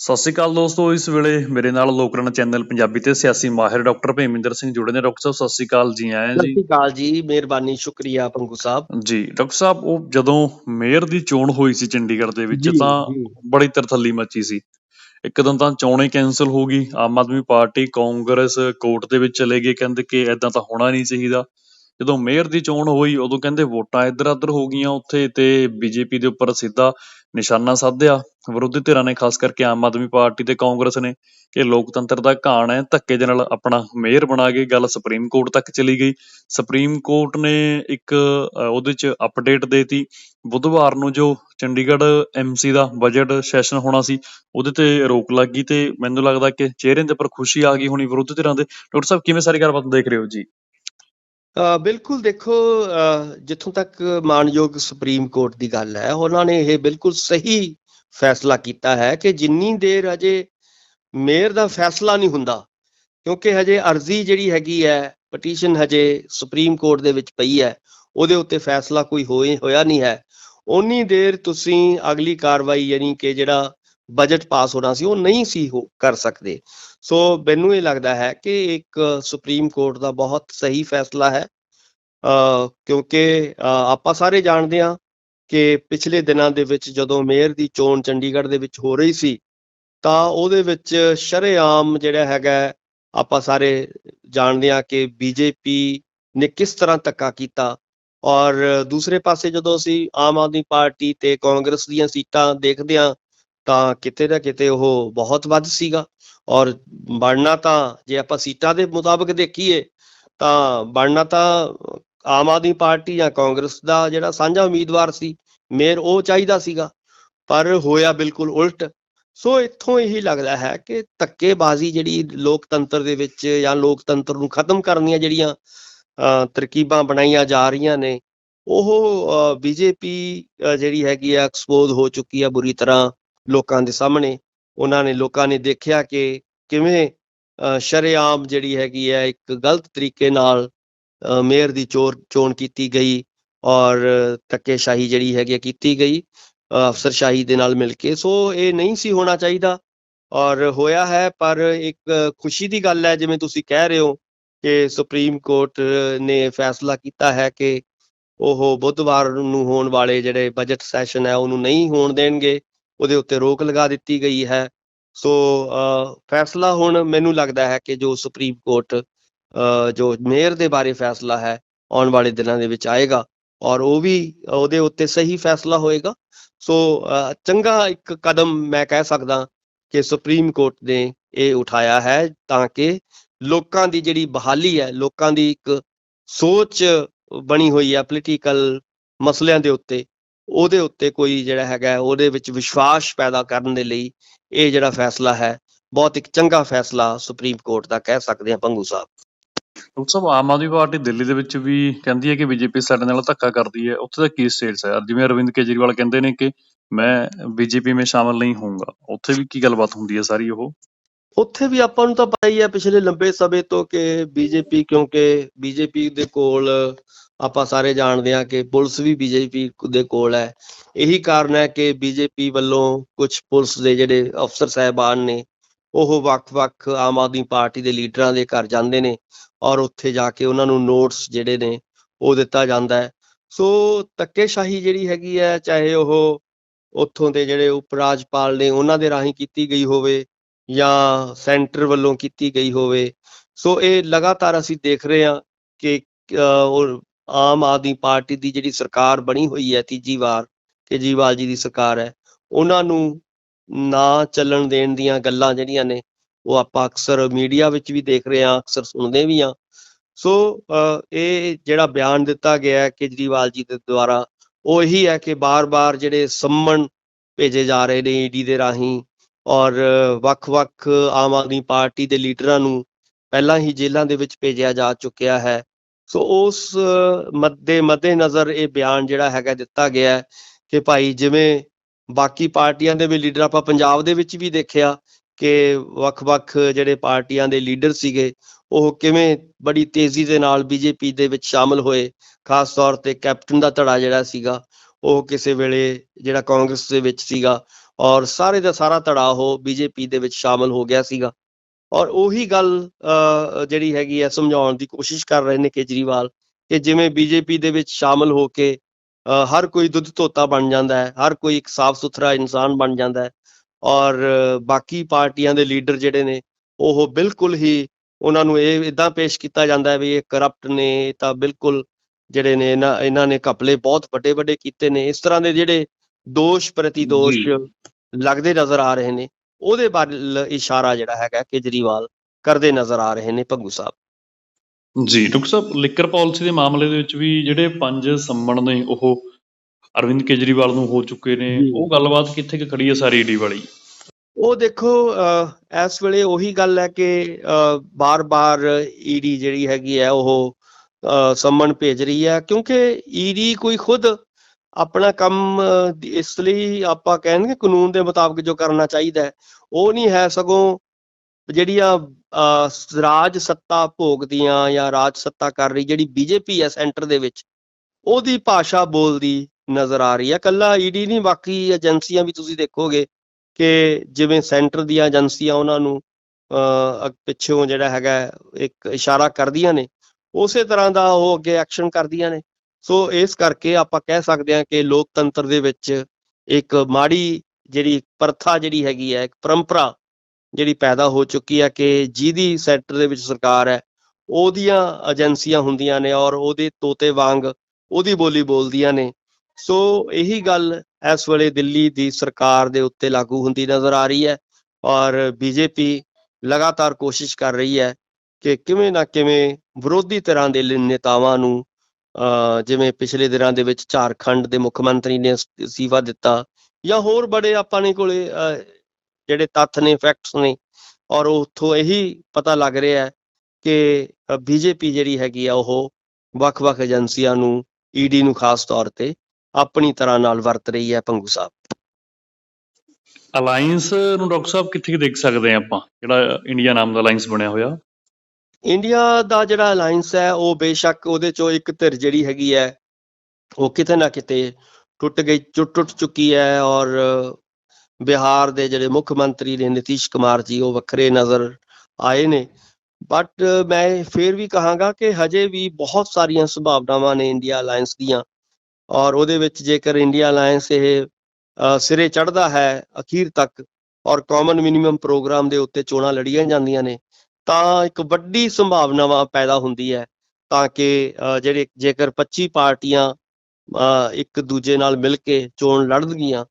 ਸਤਿ ਸ਼੍ਰੀ ਅਕਾਲ ਦੋਸਤੋ ਇਸ ਵੇਲੇ ਮੇਰੇ ਨਾਲ ਲੋਕਰਨ ਚੈਨਲ ਪੰਜਾਬੀ ਤੇ ਸਿਆਸੀ ਮਾਹਿਰ ਡਾਕਟਰ ਭੇਮਿੰਦਰ ਸਿੰਘ ਜੁੜੇ ਨੇ। ਡਾਕਟਰ ਸਾਹਿਬ ਸਤਿ ਸ਼੍ਰੀ ਅਕਾਲ ਜੀ ਆਇਆਂ ਸਤਿ ਜੀ ਸ਼੍ਰੀ ਅਕਾਲ ਜੀ ਮਿਹਰਬਾਨੀ ਸ਼ੁਕਰੀਆ ਪੰਗੂ ਸਾਹਿਬ। ਜੀ ਡਾਕਟਰ ਸਾਹਿਬ ਉਹ ਜਦੋਂ ਮੇਅਰ ਦੀ ਚੋਣ ਹੋਈ ਸੀ ਚੰਡੀਗੜ੍ਹ ਦੇ ਵਿੱਚ ਤਾਂ। ਬੜੀ ਤਰਥੱਲੀ ਮੱਚੀ ਸੀ। ਇੱਕਦਮ ਤਾਂ ਚੋਣੇ ਕੈਨਸਲ ਹੋ ਗਈ। ਆਮ ਆਦਮੀ ਪਾਰਟੀ ਕਾਂਗਰਸ ਕੋਰਟ ਦੇ ਵਿੱਚ ਚਲੇ ਗਏ। ਕਹਿੰਦੇ ਕਿ ਐਦਾਂ ਤਾਂ ਹੋਣਾ ਨਹੀਂ ਚਾਹੀਦਾ। ਜਦੋਂ ਮੇਅਰ ਦੀ ਚੋਣ ਹੋਈ, ਉਦੋਂ ਕਹਿੰਦੇ ਵੋਟਾਂ ਇੱਧਰ ਉੱਧਰ ਹੋ ਗਈਆਂ ਉੱਥੇ ਤੇ ਬੀਜੇਪੀ ਦੇ ਉੱਪਰ ਸਿੱਧਾ ਨਿਸ਼ਾਨਾ ਸਾਧਿਆ। ਵਿਰੋਧੀ ਧਿਰਾਂ ਨੇ ਖਾਸ ਕਰਕੇ ਆਮ ਆਦਮੀ ਪਾਰਟੀ ਤੇ ਕਾਂਗਰਸ ਨੇ ਕਿ ਲੋਕਤੰਤਰ ਦਾ ਘਾਣ ਹੈ, ਧੱਕੇ ਦੇ ਨਾਲ ਆਪਣਾ ਮੇਅਰ ਬਣਾ ਕੇ ਗੱਲ ਸੁਪਰੀਮ ਕੋਰਟ ਤੱਕ ਚਲੀ ਗਈ। ਸੁਪਰੀਮ ਕੋਰਟ ਨੇ ਇੱਕ ਉਹਦੇ ਚ ਅਪਡੇਟ ਦੇਤੀ। ਬੁੱਧਵਾਰ ਨੂੰ ਜੋ ਚੰਡੀਗੜ੍ਹ ਐਮਸੀ ਦਾ ਬਜਟ ਸੈਸ਼ਨ ਹੋਣਾ ਸੀ, ਉਹਦੇ ਤੇ ਰੋਕ ਲੱਗ ਗਈ ਤੇ ਮੈਨੂੰ ਲੱਗਦਾ ਕਿ ਚਿਹਰੇ ਦੇ ਉੱਪਰ ਖੁਸ਼ੀ ਆ ਗਈ ਹੋਣੀ ਵਿਰੋਧੀ ਧਿਰਾਂ ਦੇ। ਡਾਕਟਰ ਸਾਹਿਬ, ਕਿਵੇਂ ਸਾਰੀ ਗੱਲਬਾਤ ਦੇਖ ਰਹੇ ਹੋ ਜੀ? ਬਿਲਕੁਲ ਦੇਖੋ ਜਿੱਥੋਂ ਤੱਕ ਮਾਨਯੋਗ ਸੁਪਰੀਮ ਕੋਰਟ ਦੀ ਗੱਲ ਹੈ, ਉਹਨਾਂ ਨੇ ਇਹ ਬਿਲਕੁਲ ਸਹੀ ਫੈਸਲਾ ਕੀਤਾ ਹੈ ਕਿ ਜਿੰਨੀ ਦੇਰ ਅਜੇ ਮੇਅਰ ਦਾ ਫੈਸਲਾ ਨਹੀਂ ਹੁੰਦਾ, ਕਿਉਂਕਿ ਹਜੇ ਅਰਜ਼ੀ ਜਿਹੜੀ ਹੈਗੀ ਹੈ, ਪਟੀਸ਼ਨ ਹਜੇ ਸੁਪਰੀਮ ਕੋਰਟ ਦੇ ਵਿੱਚ ਪਈ ਹੈ, ਉਹਦੇ ਉੱਤੇ ਫੈਸਲਾ ਕੋਈ ਹੋਏ, ਹੋਇਆ ਨਹੀਂ ਹੈ। ਉਨੀ ਦੇਰ ਤੁਸੀਂ ਅਗਲੀ ਕਾਰਵਾਈ ਯਾਨੀ ਕਿ ਜਿਹੜਾ ਬਜਟ ਪਾਸ ਹੋਣਾ ਸੀ, ਉਹ ਨਹੀਂ ਸੀ ਹੋ, ਕਰ ਸਕਦੇ। ਸੋ ਮੈਨੂੰ ਇਹ ਲੱਗਦਾ ਹੈ ਕਿ ਇੱਕ ਸੁਪਰੀਮ ਕੋਰਟ ਦਾ ਬਹੁਤ ਸਹੀ ਫੈਸਲਾ ਹੈ। ਕਿਉਂਕਿ ਆਪਾਂ ਸਾਰੇ ਜਾਣਦੇ ਹਾਂ ਕਿ ਪਿਛਲੇ ਦਿਨਾਂ ਦੇ ਵਿੱਚ ਜਦੋਂ ਮੇਅਰ ਦੀ ਚੋਣ ਚੰਡੀਗੜ੍ਹ ਦੇ ਵਿੱਚ ਹੋ ਰਹੀ ਸੀ, ਤਾਂ ਉਹਦੇ ਵਿੱਚ ਸ਼ਰੇਆਮ ਜਿਹੜਾ ਹੈਗਾ, ਆਪਾਂ ਸਾਰੇ ਜਾਣਦੇ ਹਾਂ ਕਿ ਬੀਜੇਪੀ ਨੇ ਕਿਸ ਤਰ੍ਹਾਂ ਧੱਕਾ ਕੀਤਾ। ਔਰ ਦੂਸਰੇ ਪਾਸੇ ਜਦੋਂ ਅਸੀਂ ਆਮ ਆਦਮੀ ਪਾਰਟੀ ਤੇ ਕਾਂਗਰਸ ਦੀਆਂ ਸੀਟਾਂ ਦੇਖਦੇ ਹਾਂ ਤਾਂ ਕਿਤੇ ਨਾ ਕਿਤੇ ਉਹ ਬਹੁਤ ਵੱਧ ਸੀਗਾ। ਔਰ ਬਣਨਾ ਤਾਂ ਜੇ ਆਪਾਂ ਸੀਟਾਂ ਦੇ ਮੁਤਾਬਕ ਦੇਖੀਏ, ਤਾਂ ਬਣਨਾ ਤਾਂ ਆਮ ਆਦਮੀ ਪਾਰਟੀ ਜਾਂ ਕਾਂਗਰਸ ਦਾ ਜਿਹੜਾ ਸਾਂਝਾ ਉਮੀਦਵਾਰ ਸੀ, ਮੇਅਰ ਉਹ ਚਾਹੀਦਾ ਸੀਗਾ। ਪਰ ਹੋਇਆ ਬਿਲਕੁਲ ਉਲਟ। ਸੋ ਇੱਥੋਂ ਇਹੀ ਲੱਗਦਾ ਹੈ ਕਿ ਧੱਕੇਬਾਜ਼ੀ ਜਿਹੜੀ ਲੋਕਤੰਤਰ ਦੇ ਵਿੱਚ ਜਾਂ ਲੋਕਤੰਤਰ ਨੂੰ ਖਤਮ ਕਰਨ ਦੀਆਂ ਜਿਹੜੀਆਂ ਤਰਕੀਬਾਂ ਬਣਾਈਆਂ ਜਾ ਰਹੀਆਂ ਨੇ, ਉਹ ਬੀਜੇਪੀ ਜਿਹੜੀ ਹੈਗੀ ਆ, ਐਕਸਪੋਜ਼ ਹੋ ਚੁੱਕੀ ਆ ਬੁਰੀ ਤਰ੍ਹਾਂ। ਲੋਕਾਂ ਦੇ ਸਾਹਮਣੇ, ਉਹਨਾਂ ਨੇ ਲੋਕਾਂ ਨੇ ਦੇਖਿਆ ਕਿ ਕਿਵੇਂ ਸ਼ਰੇਆਮ ਜਿਹੜੀ ਹੈਗੀ ਹੈ, ਇੱਕ ਗਲਤ ਤਰੀਕੇ ਨਾਲ ਮੇਅਰ ਦੀ ਚੋਰ, ਚੋਣ ਕੀਤੀ ਗਈ ਔਰ ਧੱਕੇਸ਼ਾਹੀ ਜਿਹੜੀ ਹੈਗੀ ਆ ਕੀਤੀ ਗਈ ਅਫਸਰਸ਼ਾਹੀ ਦੇ ਨਾਲ ਮਿਲ ਕੇ। ਸੋ ਇਹ ਨਹੀਂ ਸੀ ਹੋਣਾ ਚਾਹੀਦਾ ਔਰ ਹੋਇਆ ਹੈ, ਪਰ ਇੱਕ ਖੁਸ਼ੀ ਦੀ ਗੱਲ ਹੈ, ਜਿਵੇਂ ਤੁਸੀਂ ਕਹਿ ਰਹੇ ਹੋ ਕਿ ਸੁਪਰੀਮ ਕੋਰਟ ਨੇ ਫੈਸਲਾ ਕੀਤਾ ਹੈ ਕਿ ਉਹ ਬੁੱਧਵਾਰ ਨੂੰ ਹੋਣ ਵਾਲੇ ਜਿਹੜੇ ਬਜਟ ਸੈਸ਼ਨ ਹੈ, ਉਹਨੂੰ ਨਹੀਂ ਹੋਣ ਦੇਣਗੇ। ਉਹਦੇ ਉੱਤੇ ਰੋਕ ਲਗਾ ਦਿੱਤੀ ਗਈ ਹੈ। ਸੋ ਫੈਸਲਾ ਹੁਣ ਮੈਨੂੰ ਲੱਗਦਾ ਹੈ ਕਿ ਜੋ ਸੁਪਰੀਮ ਕੋਰਟ ਜੋ ਮੇਅਰ ਦੇ ਬਾਰੇ ਫੈਸਲਾ ਹੈ, ਆਉਣ ਵਾਲੇ ਦਿਨਾਂ ਦੇ ਵਿੱਚ ਆਏਗਾ ਔਰ ਉਹ ਵੀ ਉਹਦੇ ਉੱਤੇ ਸਹੀ ਫੈਸਲਾ ਹੋਏਗਾ। ਸੋ ਚੰਗਾ ਇੱਕ ਕਦਮ ਮੈਂ ਕਹਿ ਸਕਦਾ ਕਿ ਸੁਪਰੀਮ ਕੋਰਟ ਨੇ ਇਹ ਉਠਾਇਆ ਹੈ ਤਾਂ ਕਿ ਲੋਕਾਂ ਦੀ ਜਿਹੜੀ ਬਹਾਲੀ ਹੈ, ਲੋਕਾਂ ਦੀ ਇੱਕ ਸੋਚ ਬਣੀ ਹੋਈ ਹੈ ਪੋਲੀਟੀਕਲ ਮਸਲਿਆਂ ਦੇ ਉੱਤੇ ਉਹਦੇ ਉੱਤੇ ਕੋਈ ਜਿਹੜਾ ਹੈਗਾ ਉਹਦੇ ਵਿੱਚ ਵਿਸ਼ਵਾਸ ਪੈਦਾ ਕਰਨ ਦੇ ਲਈ ਇਹ ਜਿਹੜਾ ਫੈਸਲਾ ਹੈ ਬਹੁਤ ਇੱਕ ਚੰਗਾ ਫੈਸਲਾ ਸੁਪਰੀਮ ਕੋਰਟ ਦਾ ਕਹਿ ਸਕਦੇ ਹਾਂ ਪੰਗੂ ਸਾਹਿਬ। ਡਾਕਟਰ ਸਾਹਿਬ ਆਮ ਆਦਮੀ ਪਾਰਟੀ ਦਿੱਲੀ ਦੇ ਵਿੱਚ ਵੀ ਕਹਿੰਦੀ ਹੈ ਕਿ ਬੀਜੇਪੀ ਸਾਡੇ ਨਾਲ ਧੱਕਾ ਕਰਦੀ ਹੈ। ਉੱਥੇ ਦਾ ਕੀ ਸਟੇਟਸ ਹੈ। ਜਿਵੇਂ ਅਰਵਿੰਦ ਕੇਜਰੀਵਾਲ ਕਹਿੰਦੇ ਨੇ ਕਿ ਮੈਂ ਬੀਜੇਪੀ ਵਿੱਚ ਸ਼ਾਮਲ ਨਹੀਂ ਹੋਊਂਗਾ। ਉੱਥੇ ਵੀ ਕੀ ਗੱਲਬਾਤ ਹੁੰਦੀ ਹੈ ਸਾਰੀ ਉਹ? ਉੱਥੇ ਵੀ ਆਪਾਂ ਨੂੰ ਤਾਂ ਪਤਾ ਹੀ ਹੈ ਪਿਛਲੇ ਲੰਬੇ ਸਮੇਂ ਤੋਂ ਕਿ ਬੀਜੇਪੀ ਕਿਉਂਕਿ ਬੀਜੇਪੀ ਦੇ ਕੋਲ ਆਪਾਂ ਸਾਰੇ ਜਾਣਦੇ ਹਾਂ ਕਿ ਪੁਲਿਸ ਵੀ ਬੀਜੇਪੀ ਦੇ ਕੋਲ ਹੈ। ਇਹੀ ਕਾਰਨ ਹੈ ਕਿ ਬੀਜੇਪੀ ਵੱਲੋਂ ਕੁਝ ਪੁਲਿਸ ਦੇ ਜਿਹੜੇ ਅਫਸਰ ਸਾਹਿਬਾਨ ਨੇ, ਉਹ ਵੱਖ-ਵੱਖ ਆਮ ਆਦਮੀ ਪਾਰਟੀ ਦੇ ਲੀਡਰਾਂ ਦੇ ਘਰ ਜਾਂਦੇ ਨੇ ਔਰ ਉੱਥੇ ਜਾ ਕੇ ਉਹਨਾਂ ਨੂੰ ਨੋਟਸ ਜਿਹੜੇ ਨੇ, ਉਹ ਦਿੱਤਾ ਜਾਂਦਾ ਹੈ। ਸੋ ਧੱਕੇਸ਼ਾਹੀ ਜਿਹੜੀ ਹੈਗੀ ਹੈ, ਚਾਹੇ ਉਹ ਉੱਥੋਂ ਦੇ ਜਿਹੜੇ ਉਪ ਰਾਜਪਾਲ ਨੇ, ਉਹਨਾਂ ਦੇ ਰਾਹੀਂ ਕੀਤੀ ਗਈ ਹੋਵੇ ਜਾਂ ਸੈਂਟਰ ਵੱਲੋਂ ਕੀਤੀ ਗਈ ਹੋਵੇ। ਸੋ ਇਹ ਲਗਾਤਾਰ ਅਸੀਂ ਦੇਖ ਰਹੇ ਹਾਂ ਕਿ ਆਮ ਆਦਮੀ ਪਾਰਟੀ ਦੀ ਜਿਹੜੀ ਸਰਕਾਰ ਬਣੀ ਹੋਈ ਹੈ ਤੀਜੀ ਵਾਰ ਕੇਜਰੀਵਾਲ ਜੀ ਦੀ ਸਰਕਾਰ ਹੈ, ਉਹਨਾਂ ਨੂੰ ਨਾ ਚੱਲਣ ਦੇਣ ਦੀਆਂ ਗੱਲਾਂ ਜਿਹੜੀਆਂ ਨੇ, ਉਹ ਆਪਾਂ ਅਕਸਰ ਮੀਡੀਆ ਵਿੱਚ ਵੀ ਦੇਖ ਰਹੇ ਹਾਂ, ਅਕਸਰ ਸੁਣਦੇ ਵੀ ਹਾਂ। ਸੋ ਇਹ ਜਿਹੜਾ ਬਿਆਨ ਦਿੱਤਾ ਗਿਆ ਹੈ ਕੇਜਰੀਵਾਲ ਜੀ ਦੇ ਦੁਆਰਾ, ਉਹ ਇਹੀ ਹੈ ਕਿ ਬਾਰ-ਬਾਰ ਜਿਹੜੇ ਸੰਮਣ ਭੇਜੇ ਜਾ ਰਹੇ ਨੇ ਈਡੀ ਦੇ ਰਾਹੀਂ, ਔਰ ਵੱਖ-ਵੱਖ ਆਮ ਆਦਮੀ ਪਾਰਟੀ ਦੇ ਲੀਡਰਾਂ ਨੂੰ ਪਹਿਲਾਂ ਹੀ ਜੇਲ੍ਹਾਂ ਦੇ ਵਿੱਚ ਭੇਜਿਆ ਜਾ ਚੁੱਕਿਆ ਹੈ। ਸੋ ਉਸ ਮੱਦੇ ਮੱਦੇ ਨਜ਼ਰ ਇਹ ਬਿਆਨ ਜਿਹੜਾ ਹੈਗਾ ਦਿੱਤਾ ਗਿਆ ਹੈ ਕਿ ਭਾਈ ਜਿਵੇਂ ਬਾਕੀ ਪਾਰਟੀਆਂ ਦੇ ਵੀ ਲੀਡਰ ਆਪਾਂ ਪੰਜਾਬ ਦੇ ਵਿੱਚ ਵੀ ਦੇਖਿਆ ਕਿ ਵੱਖ-ਵੱਖ ਜਿਹੜੇ ਪਾਰਟੀਆਂ ਦੇ ਲੀਡਰ ਸੀਗੇ, ਉਹ ਕਿਵੇਂ ਬੜੀ ਤੇਜ਼ੀ ਦੇ ਨਾਲ ਬੀਜੇਪੀ ਦੇ ਵਿੱਚ ਸ਼ਾਮਲ ਹੋਏ, ਖਾਸ ਤੌਰ ਤੇ ਕੈਪਟਨ ਦਾ ਧੜਾ ਜਿਹੜਾ ਸੀਗਾ, ਉਹ ਕਿਸੇ ਵੇਲੇ ਜਿਹੜਾ ਕਾਂਗਰਸ ਦੇ ਵਿੱਚ ਸੀਗਾ ਔਰ ਸਾਰੇ ਦਾ ਸਾਰਾ ਧੜਾ ਉਹ ਬੀਜੇਪੀ ਦੇ ਵਿੱਚ ਸ਼ਾਮਲ ਹੋ ਗਿਆ ਸੀਗਾ। ਔਰ ਉਹੀ ਗੱਲ ਜਿਹੜੀ ਹੈਗੀ ਹੈ ਸਮਝਾਉਣ ਦੀ ਕੋਸ਼ਿਸ਼ ਕਰ ਰਹੇ ਨੇ ਕੇਜਰੀਵਾਲ ਕਿ ਜਿਵੇਂ ਬੀਜੇਪੀ ਦੇ ਵਿੱਚ ਸ਼ਾਮਲ ਹੋ ਕੇ ਹਰ ਕੋਈ ਦੁੱਧ ਧੋਤਾ ਬਣ ਜਾਂਦਾ ਹੈ ਹਰ ਕੋਈ ਇੱਕ ਸਾਫ਼ ਸੁਥਰਾ ਇਨਸਾਨ ਬਣ ਜਾਂਦਾ ਹੈ ਔਰ ਬਾਕੀ ਪਾਰਟੀਆਂ ਦੇ ਲੀਡਰ ਜਿਹੜੇ ਨੇ ਉਹ ਬਿਲਕੁਲ ਹੀ ਉਹਨਾਂ ਨੂੰ ਇਹ ਇਦਾਂ ਪੇਸ਼ ਕੀਤਾ ਜਾਂਦਾ ਹੈ ਵੀ ਇਹ ਕਰਪਟ ਨੇ ਤਾਂ ਬਿਲਕੁਲ ਜਿਹੜੇ ਨੇ ਇਹਨਾਂ ਇਹਨਾਂ ਨੇ ਘਪਲੇ ਬਹੁਤ ਵੱਡੇ ਵੱਡੇ ਕੀਤੇ ਨੇ ਇਸ ਤਰ੍ਹਾਂ ਦੇ ਜਿਹੜੇ ਦੋਸ਼ ਪ੍ਰਤੀ ਦੋਸ਼। ਲੱਗਦੇ ਨਜ਼ਰ ਆ ਰਹੇ ਨੇ ਉਹਦੇ ਵੱਲ ਇਸ਼ਾਰਾ ਜਿਹੜਾ ਹੈਗਾ ਕੇਜਰੀਵਾਲ ਕਰਦੇ ਨਜ਼ਰ ਆ ਰਹੇ ਨੇ ਭੰਗੂ ਸਾਹਿਬ। ਜੀ ਡਾਕਟਰ ਸਾਹਿਬ ਲਿਕਰ ਪਾਲਿਸੀ ਦੇ ਮਾਮਲੇ ਦੇ ਵਿੱਚ ਵੀ ਜਿਹੜੇ ਪੰਜ ਸੰਮਣ ਨੇ ਉਹ ਅਰਵਿੰਦ ਕੇਜਰੀਵਾਲ ਨੂੰ ਹੋ ਚੁੱਕੇ ਨੇ। ਉਹ ਗੱਲਬਾਤ ਕਿੱਥੇ ਕੁ ਖੜੀ ਹੈ ਸਾਰੀ ਈਡੀ ਵਾਲੀ? ਉਹ ਦੇਖੋ ਇਸ ਵੇਲੇ ਉਹੀ ਗੱਲ ਹੈ ਕਿ ਬਾਰ-ਬਾਰ ਈਡੀ ਜਿਹੜੀ ਹੈਗੀ ਹੈ ਉਹ ਸੰਮਨ ਭੇਜ ਰਹੀ ਹੈ ਕਿਉਂਕਿ ਈਡੀ ਕੋਈ ਖੁਦ ਆਪਣਾ ਕੰਮ, ਇਸ ਲਈ ਆਪਾਂ ਕਹਿੰਦੇ ਕਾਨੂੰਨ ਦੇ ਮੁਤਾਬਕ ਜੋ ਕਰਨਾ ਚਾਹੀਦਾ ਹੈ, ਉਹ ਨਹੀਂ ਹੈ ਸਗੋਂ ਜਿਹੜੀਆਂ ਰਾਜ ਸੱਤਾ ਭੋਗਦੀਆਂ ਜਾਂ ਰਾਜ ਸੱਤਾ ਕਰ ਰਹੀ ਜਿਹੜੀ ਬੀਜੇਪੀ ਹੈ ਸੈਂਟਰ ਦੇ ਵਿੱਚ, ਉਹਦੀ ਭਾਸ਼ਾ ਬੋਲਦੀ ਨਜ਼ਰ ਆ ਰਹੀ ਹੈ। ਕੱਲਾ ਈਡੀ ਨਹੀਂ, ਬਾਕੀ ਏਜੰਸੀਆਂ ਵੀ ਤੁਸੀਂ ਦੇਖੋਗੇ ਕਿ ਜਿਵੇਂ ਸੈਂਟਰ ਦੀਆਂ ਏਜੰਸੀਆਂ ਉਹਨਾਂ ਨੂੰ ਪਿੱਛੋਂ ਜਿਹੜਾ ਹੈਗਾ ਇੱਕ ਇਸ਼ਾਰਾ ਕਰਦੀਆਂ ਨੇ, ਉਸੇ ਤਰ੍ਹਾਂ ਦਾ ਉਹ ਅੱਗੇ ਐਕਸ਼ਨ ਕਰਦੀਆਂ ਨੇ। ਸੋ ਇਸ ਕਰਕੇ ਆਪਾਂ ਕਹਿ ਸਕਦੇ ਹਾਂ ਕਿ ਲੋਕਤੰਤਰ ਦੇ ਵਿੱਚ ਇੱਕ ਮਾੜੀ ਜਿਹੜੀ ਪ੍ਰਥਾ ਜਿਹੜੀ ਹੈਗੀ ਹੈ, ਇੱਕ ਪਰੰਪਰਾ ਜਿਹੜੀ ਪੈਦਾ ਹੋ ਚੁੱਕੀ ਹੈ ਕਿ ਜਿਹਦੀ ਸੈਂਟਰ ਦੇ ਵਿੱਚ ਸਰਕਾਰ ਹੈ, ਉਹਦੀਆਂ ਏਜੰਸੀਆਂ ਹੁੰਦੀਆਂ ਨੇ ਔਰ ਉਹਦੇ ਤੋਤੇ ਵਾਂਗ ਉਹਦੀ ਬੋਲੀ ਬੋਲਦੀਆਂ ਨੇ। ਸੋ ਇਹੀ ਗੱਲ ਇਸ ਵੇਲੇ ਦਿੱਲੀ ਦੀ ਸਰਕਾਰ ਦੇ ਉੱਤੇ ਲਾਗੂ ਹੁੰਦੀ ਨਜ਼ਰ ਆ ਰਹੀ ਹੈ ਔਰ ਬੀਜੇਪੀ ਲਗਾਤਾਰ ਕੋਸ਼ਿਸ਼ ਕਰ ਰਹੀ ਹੈ ਕਿ ਕਿਵੇਂ ਨਾ ਕਿਵੇਂ ਵਿਰੋਧੀ ਤਰ੍ਹਾਂ ਦੇ ਨੇਤਾਵਾਂ ਨੂੰ ਜਿਵੇਂ ਪਿਛਲੇ ਦਿਨਾਂ ਦੇ ਵਿੱਚ ਝਾਰਖੰਡ ਦੇ ਮੁੱਖ ਮੰਤਰੀ ਨੇ ਅਸਤੀਫਾ ਦਿੱਤਾ ਜਾਂ ਹੋਰ ਬੜੇ ਆਪਾਂ ਨੇ ਕੋਲੇ ਜਿਹੜੇ ਤੱਥ ਨੇ ਫੈਕਟਸ ਨੇ ਔਰ ਉੱਥੋਂ ਇਹੀ ਪਤਾ ਲੱਗ ਰਿਹਾ ਹੈ ਕਿ ਬੀਜੇਪੀ ਜਿਹੜੀ ਹੈਗੀ ਆ, ਉਹ ਵੱਖ-ਵੱਖ ਏਜੰਸੀਆਂ ਨੂੰ ਈਡੀ ਨੂੰ ਖਾਸ ਤੌਰ ਤੇ ਆਪਣੀ ਤਰ੍ਹਾਂ ਨਾਲ ਵਰਤ ਰਹੀ ਹੈ ਪੰਗੂ ਸਾਹਿਬ। ਅਲਾਈਅੰਸ ਨੂੰ ਡਾਕਟਰ ਸਾਹਿਬ ਕਿੱਥੇ ਦੇਖ ਸਕਦੇ ਆ ਆਪਾਂ? ਜਿਹੜਾ ਇੰਡੀਆ ਨਾਮ ਦਾ ਅਲਾਈਅੰਸ ਬਣਿਆ ਹੋਇਆ। ਇੰਡੀਆ ਦਾ ਜਿਹੜਾ ਅਲਾਈਅੰਸ ਹੈ, ਉਹ ਬੇਸ਼ੱਕ ਉਹਦੇ ਚੋਂ ਇੱਕ ਧਿਰ ਜਿਹੜੀ ਹੈਗੀ ਹੈ, ਉਹ ਕਿਤੇ ਨਾ ਕਿਤੇ ਟੁੱਟ ਗਈ, ਟੁੱਟ ਟੁੱਟ ਚੁੱਕੀ ਹੈ ਔਰ ਬਿਹਾਰ ਦੇ ਜਿਹੜੇ ਮੁੱਖ ਮੰਤਰੀ ਨੇ ਨਿਤੀਸ਼ ਕੁਮਾਰ ਜੀ, ਉਹ ਵੱਖਰੇ ਨਜ਼ਰ ਆਏ ਨੇ। ਬਟ ਮੈਂ ਫੇਰ ਵੀ ਕਹਾਂਗਾ ਕਿ ਹਜੇ ਵੀ ਬਹੁਤ ਸਾਰੀਆਂ ਸੰਭਾਵਨਾਵਾਂ ਨੇ ਇੰਡੀਆ ਅਲਾਈਅੰਸ ਦੀਆਂ ਔਰ ਉਹਦੇ ਵਿੱਚ ਜੇਕਰ ਇੰਡੀਆ ਅਲਾਈਅੰਸ ਇਹ ਸਿਰੇ ਚੜ੍ਹਦਾ ਹੈ ਅਖੀਰ ਤੱਕ ਔਰ ਕਾਮਨ ਮਿਨੀਮਮ ਪ੍ਰੋਗਰਾਮ ਦੇ ਉੱਤੇ ਚੋਣਾਂ ਲੜੀਆਂ ਜਾਂਦੀਆਂ ਨੇ ਤਾਂ ਇੱਕ ਵੱਡੀ ਸੰਭਾਵਨਾਵਾਂ ਪੈਦਾ ਹੁੰਦੀ ਹੈ ਤਾਂ ਕਿ ਜਿਹੜੇ ਜੇਕਰ 25 ਪਾਰਟੀਆਂ ਇੱਕ ਦੂਜੇ ਨਾਲ ਮਿਲ ਕੇ ਚੋਣ ਲੜਨਗੀਆਂ,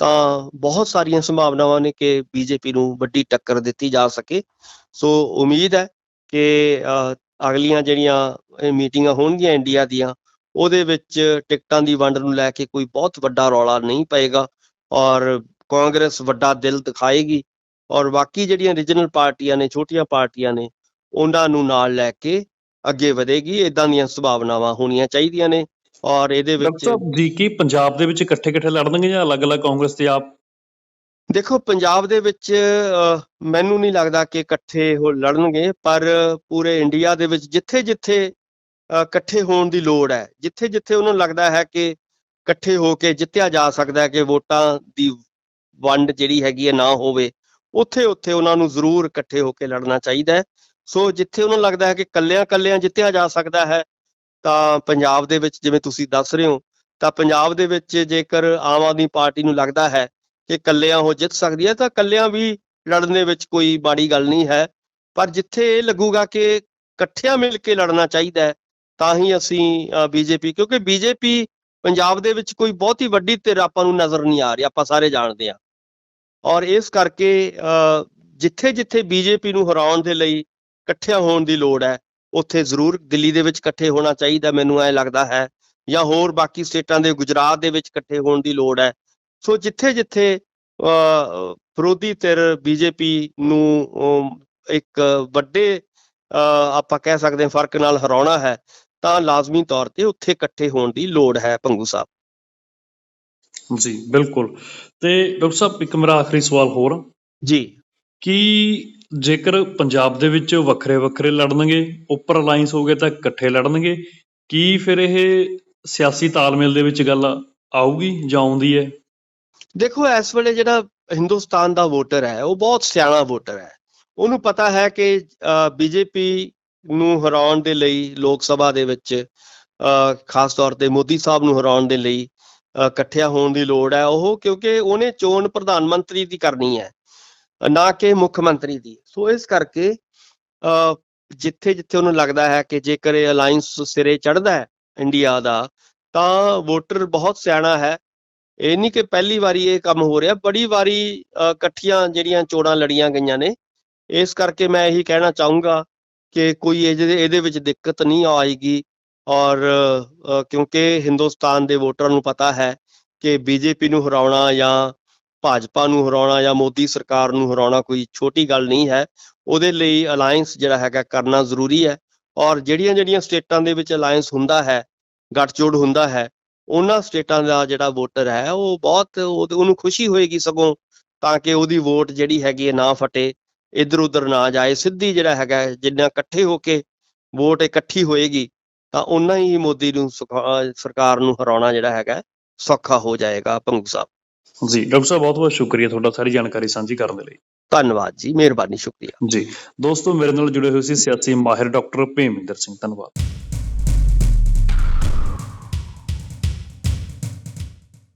ਤਾਂ ਬਹੁਤ ਸਾਰੀਆਂ ਸੰਭਾਵਨਾਵਾਂ ਨੇ ਕਿ ਬੀਜੇਪੀ ਨੂੰ ਵੱਡੀ ਟੱਕਰ ਦਿੱਤੀ ਜਾ ਸਕੇ। ਸੋ ਉਮੀਦ ਹੈ ਕਿ ਅਗਲੀਆਂ ਜਿਹੜੀਆਂ ਮੀਟਿੰਗਾਂ ਹੋਣਗੀਆਂ ਇੰਡੀਆ ਦੀਆਂ, ਉਹਦੇ ਵਿੱਚ ਟਿਕਟਾਂ ਦੀ ਵੰਡ ਨੂੰ ਲੈ ਕੇ ਕੋਈ ਬਹੁਤ ਵੱਡਾ ਰੌਲਾ ਨਹੀਂ ਪਏਗਾ ਔਰ ਕਾਂਗਰਸ ਵੱਡਾ ਦਿਲ ਦਿਖਾਏਗੀ ਔਰ ਬਾਕੀ ਜਿਹੜੀਆਂ ਰੀਜਨਲ ਪਾਰਟੀਆਂ ਨੇ ਛੋਟੀਆਂ ਪਾਰਟੀਆਂ ਨੇ ਉਹਨਾਂ ਨੂੰ ਨਾਲ ਲੈ ਕੇ ਅੱਗੇ ਵਧੇਗੀ ਇਦਾਂ ਦੀਆਂ ਸੰਭਾਵਨਾਵਾਂ ਹੋਣੀਆਂ ਚਾਹੀਦੀਆਂ ਨੇ ਔਰ ਇਹਦੇ ਡਾਕਟਰ ਵਿੱਚ ਸਾਹਿਬ ਜੀ ਕੀ ਪੰਜਾਬ ਦੇ ਵਿੱਚ ਇਕੱਠੇ ਇਕੱਠੇ ਲੜਨਗੇ ਜਾਂ ਅਲੱਗ-ਅਲੱਗ ਕਾਂਗਰਸ ਤੇ ਆਪ? ਦੇਖੋ ਪੰਜਾਬ ਦੇ ਵਿੱਚ ਮੈਨੂੰ ਨਹੀਂ ਲੱਗਦਾ ਕਿ ਇਕੱਠੇ ਉਹ ਲੜਨਗੇ ਪਰ ਪੂਰੇ ਇੰਡੀਆ ਦੇ ਵਿੱਚ ਜਿੱਥੇ-ਜਿੱਥੇ ਇਕੱਠੇ ਹੋਣ ਦੀ ਲੋੜ ਹੈ ਜਿੱਥੇ-ਜਿੱਥੇ ਉਹਨਾਂ ਨੂੰ ਲੱਗਦਾ ਹੈ ਕਿ ਇਕੱਠੇ ਹੋ ਕੇ ਜਿੱਤਿਆ ਜਾ ਸਕਦਾ ਹੈ ਕਿ ਵੋਟਾਂ ਦੀ ਵੰਡ ਜਿਹੜੀ ਹੈਗੀ ਹੈ ਨਾ ਹੋਵੇ ਉੱਥੇ-ਉੱਥੇ ਉਹਨਾਂ ਨੂੰ ਜ਼ਰੂਰ ਇਕੱਠੇ ਹੋ ਕੇ ਲੜਨਾ ਚਾਹੀਦਾ ਹੈ। ਸੋ ਜਿੱਥੇ ਉਹਨਾਂ ਨੂੰ ਲੱਗਦਾ ਹੈ ਕਿ ਕੱਲਿਆਂ-ਕੱਲਿਆਂ ਜਿੱਤਿਆ ਜਾ ਸਕਦਾ ਹੈ, ਤਾਂ ਪੰਜਾਬ ਦੇ ਵਿੱਚ ਜਿਵੇਂ ਤੁਸੀਂ ਦੱਸ ਰਹੇ ਹੋ, ਤਾਂ ਪੰਜਾਬ ਦੇ ਵਿੱਚ ਜੇਕਰ ਆਮ ਆਦਮੀ ਪਾਰਟੀ ਨੂੰ ਲੱਗਦਾ ਹੈ ਕਿ ਕੱਲਿਆਂ ਉਹ ਜਿੱਤ ਸਕਦੀ ਹੈ, ਤਾਂ ਕੱਲਿਆਂ ਵੀ ਲੜਨ ਦੇ ਵਿੱਚ ਕੋਈ ਮਾੜੀ ਗੱਲ ਨਹੀਂ ਹੈ। ਪਰ ਜਿੱਥੇ ਇਹ ਲੱਗੂਗਾ ਕਿ ਇਕੱਠਿਆਂ ਮਿਲ ਕੇ ਲੜਨਾ ਚਾਹੀਦਾ ਹੈ, ਤਾਂ ਹੀ ਅਸੀਂ ਬੀਜੇਪੀ, ਕਿਉਂਕਿ ਬੀਜੇਪੀ ਪੰਜਾਬ ਦੇ ਵਿੱਚ ਕੋਈ ਬਹੁਤੀ ਵੱਡੀ ਧਿਰ ਆਪਾਂ ਨੂੰ ਨਜ਼ਰ ਨਹੀਂ ਆ ਰਹੀ, ਆਪਾਂ ਸਾਰੇ ਜਾਣਦੇ ਹਾਂ। ਔਰ ਇਸ ਕਰਕੇ ਜਿੱਥੇ ਜਿੱਥੇ ਬੀਜੇਪੀ ਨੂੰ ਹਰਾਉਣ ਦੇ ਲਈ ਇਕੱਠਿਆਂ ਹੋਣ ਦੀ ਲੋੜ ਹੈ, ਉੱਥੇ ਜ਼ਰੂਰ ਦਿੱਲੀ ਦੇ ਵਿੱਚ ਇਕੱਠੇ ਹੋਣਾ ਚਾਹੀਦਾ, ਮੈਨੂੰ ਐ ਲੱਗਦਾ ਹੈ, ਜਾਂ ਹੋਰ ਬਾਕੀ ਸਟੇਟਾਂ ਦੇ ਗੁਜਰਾਤ ਦੇ ਵਿੱਚ ਇਕੱਠੇ ਹੋਣ ਦੀ ਲੋੜ ਹੈ। ਸੋ ਜਿੱਥੇ ਜਿੱਥੇ ਵਿਰੋਧੀ ਧਿਰ ਬੀਜੇਪੀ ਨੂੰ ਇੱਕ ਵੱਡੇ ਆਪਾਂ ਕਹਿ ਸਕਦੇ ਹਾਂ ਫ਼ਰਕ ਨਾਲ ਹਰਾਉਣਾ ਹੈ, ਤਾਂ ਲਾਜ਼ਮੀ ਤੌਰ ਤੇ ਉੱਥੇ ਇਕੱਠੇ ਹੋਣ ਦੀ ਲੋੜ ਹੈ, ਪੰਗੂ ਸਾਹਿਬ। ਜੀ ਬਿਲਕੁਲ। ਤੇ ਡਾਕਟਰ ਸਾਹਿਬ ਇੱਕ ਮੇਰਾ ਆਖਰੀ ਸਵਾਲ ਹੋਰ ਜੀ। ਕਿ ਜੇਕਰ ਪੰਜਾਬ ਦੇ ਵਿੱਚ ਵੱਖਰੇ ਵੱਖਰੇ ਲੜਨਗੇ ਉੱਪਰ ਅਲਾਈਅੰਸ ਹੋ ਗਏ ਤਾਂ ਇਕੱਠੇ ਲੜਨਗੇ? ਕੀ ਫਿਰ ਇਹ ਸਿਆਸੀ ਤਾਲਮੇਲ ਦੇ ਵਿੱਚ ਗੱਲ ਆਊਗੀ ਜਾਂ ਆਉਂਦੀ ਹੈ? ਦੇਖੋ ਇਸ ਵੇਲੇ ਜਿਹੜਾ ਹਿੰਦੁਸਤਾਨ ਦਾ ਵੋਟਰ ਹੈ ਉਹ ਬਹੁਤ ਸਿਆਣਾ ਵੋਟਰ ਹੈ। ਉਹਨੂੰ ਪਤਾ ਹੈ ਕਿ ਬੀਜੇਪੀ ਨੂੰ ਹਰਾਉਣ ਦੇ ਲਈ ਲੋਕ ਸਭਾ ਦੇ ਵਿੱਚ ਖਾਸ ਤੌਰ ਤੇ ਮੋਦੀ ਸਾਹਿਬ ਨੂੰ ਹਰਾਉਣ ਦੇ ਲਈ ਇਕੱਠਿਆ ਹੋਣ ਦੀ ਲੋੜ ਹੈ ਉਹ ਕਿਉਂਕਿ ਉਹਨੇ ਚੋਣ ਪ੍ਰਧਾਨ ਮੰਤਰੀ ਦੀ ਕਰਨੀ ਹੈ ਨਾ ਕਿ ਮੁੱਖ ਮੰਤਰੀ ਦੀ। ਸੋ ਇਸ ਕਰਕੇ ਅ, ਜਿੱਥੇ ਜਿੱਥੇ ਉਹਨੂੰ ਲੱਗਦਾ ਹੈ ਕਿ ਜੇਕਰ ਇਹ ਅਲਾਈਅੰਸ ਸਿਰੇ ਚੜਦਾ ਹੈ ਇੰਡੀਆ ਦਾ ਤਾਂ ਵੋਟਰ ਬਹੁਤ ਸਿਆਣਾ ਹੈ। ਇਹ ਨਹੀਂ ਕਿ ਪਹਿਲੀ ਵਾਰੀ ਇਹ ਕੰਮ ਹੋ ਰਿਹਾ ਬੜੀ ਵਾਰੀ ਅ, ਇਕੱਠੀਆਂ ਜਿਹੜੀਆਂ ਚੋਣਾਂ ਲੜੀਆਂ ਗਈਆਂ ਨੇ ਇਸ ਕਰਕੇ ਮੈਂ ਇਹੀ ਕਹਿਣਾ ਚਾਹੂੰਗਾ ਕਿ ਕੋਈ ਇਹਦੇ ਵਿੱਚ ਦਿੱਕਤ ਨਹੀਂ ਆਏਗੀ। ਔਰ ਕਿਉਂਕਿ ਹਿੰਦੁਸਤਾਨ ਦੇ ਵੋਟਰਾਂ ਨੂੰ ਪਤਾ ਹੈ ਕਿ ਬੀਜੇਪੀ ਨੂੰ ਹਰਾਉਣਾ ਜਾਂ ਭਾਜਪਾ ਨੂੰ ਹਰਾਉਣਾ ਜਾਂ ਮੋਦੀ ਸਰਕਾਰ ਨੂੰ ਹਰਾਉਣਾ ਕੋਈ ਛੋਟੀ ਗੱਲ ਨਹੀਂ ਹੈ। ਉਹਦੇ ਲਈ ਅਲਾਈਅੰਸ ਜਿਹੜਾ ਹੈਗਾ ਕਰਨਾ ਜ਼ਰੂਰੀ ਹੈ ਔਰ ਜਿਹੜੀਆਂ ਜਿਹੜੀਆਂ ਸਟੇਟਾਂ ਦੇ ਵਿੱਚ ਅਲਾਈਅੰਸ ਹੁੰਦਾ ਹੈ, ਗੱਠਜੋੜ ਹੁੰਦਾ ਹੈ, ਉਹਨਾਂ ਸਟੇਟਾਂ ਦਾ ਜਿਹੜਾ ਵੋਟਰ ਹੈ ਉਹ ਬਹੁਤ ਉਹ- ਉਹਨੂੰ ਖੁਸ਼ੀ ਹੋਏਗੀ ਸਗੋਂ ਤਾਂ ਕਿ ਉਹਦੀ ਵੋਟ ਜਿਹੜੀ ਹੈਗੀ ਹੈ ਨਾ ਫਟੇ ਇੱਧਰ ਉੱਧਰ ਨਾ ਜਾਏ। ਸਿੱਧੀ ਜਿਹੜਾ ਹੈਗਾ ਜਿੰਨਾ ਇਕੱਠੇ ਹੋ ਕੇ ਵੋਟ ਇਕੱਠੀ ਹੋਏਗੀ ਤਾਂ ਉਹਨਾਂ ਹੀ ਮੋਦੀ ਨੂੰ ਸਰਕਾਰ ਨੂੰ ਹਰਾਉਣਾ ਜਿਹੜਾ ਹੈਗਾ ਸੌਖਾ ਹੋ ਜਾਏਗਾ ਭੰਗੂ ਸਾਹਿਬ। ਜੀ ਡਾਕਟਰ ਸਾਹਿਬ ਬਹੁਤ ਬਹੁਤ ਸ਼ੁਕਰੀਆ ਤੁਹਾਡਾ ਸਾਰੀ ਜਾਣਕਾਰੀ ਸਾਂਝੀ ਕਰਨ ਦੇ ਲਈ। ਧੰਨਵਾਦ ਜੀ ਮਿਹਰਬਾਨੀ ਸ਼ੁਕਰੀਆ। ਜੀ ਦੋਸਤੋ ਮੇਰੇ ਨਾਲ ਜੁੜੇ ਹੋਏ ਸੀ ਸਿਆਸੀ ਮਾਹਿਰ ਡਾਕਟਰ ਭੇਮਿੰਦਰ ਸਿੰਘ। ਧੰਨਵਾਦ।